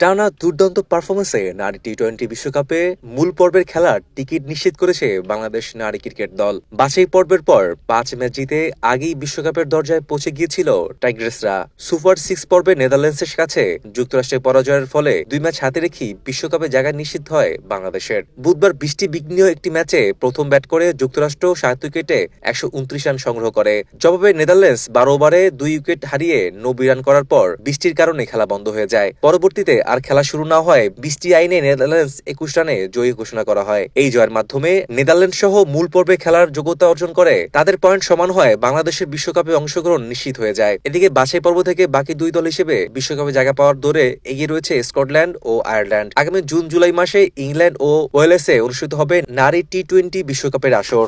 টানা দুর্দান্ত পারফরমেন্সে নারী টি টোয়েন্টি বিশ্বকাপে মূল পর্বের খেলার টিকিট নিশ্চিত করেছে বাংলাদেশ নারী ক্রিকেট দল। বাছাই পর্বের পর পাঁচ ম্যাচ জিতে আগেই বিশ্বকাপের দরজায় পৌঁছে গিয়েছিল টাইগ্রেসরা। সুপার সিক্স পর্বে নেদারল্যান্ডসের কাছে যুক্তরাষ্ট্রের পরাজয়ের ফলে দুই ম্যাচ হাতে রেখেই বিশ্বকাপে জায়গা নিশ্চিত হয় বাংলাদেশের। বুধবার বৃষ্টি বিঘ্ন একটি ম্যাচে প্রথম ব্যাট করে যুক্তরাষ্ট্র সাত উইকেটে একশো উনত্রিশ রান সংগ্রহ করে। জবাবে নেদারল্যান্ডস বারো ওভারে দুই উইকেট হারিয়ে নব্বই রান করার পর বৃষ্টির কারণে খেলা বন্ধ হয়ে যায়। পরবর্তীতে আর খেলা শুরু না হয় বৃষ্টি আইনে নেদারল্যান্ডস একুশ রানে জয়ী ঘোষণা করা হয়। এই জয়ের মাধ্যমে নেদারল্যান্ড সহ মূল পর্বে খেলার যোগ্যতা অর্জন করে, তাদের পয়েন্ট সমান হয়, বাংলাদেশের বিশ্বকাপে অংশগ্রহণ নিশ্চিত হয়ে যায়। এদিকে বাছাই পর্ব থেকে বাকি দুই দল হিসেবে বিশ্বকাপে জায়গা পাওয়ার দৌড়ে এগিয়ে রয়েছে স্কটল্যান্ড ও আয়ারল্যান্ড। আগামী জুন, জুলাই মাসে ইংল্যান্ড ও ওয়েলসে অনুষ্ঠিত হবে নারী টি টোয়েন্টি বিশ্বকাপের আসর।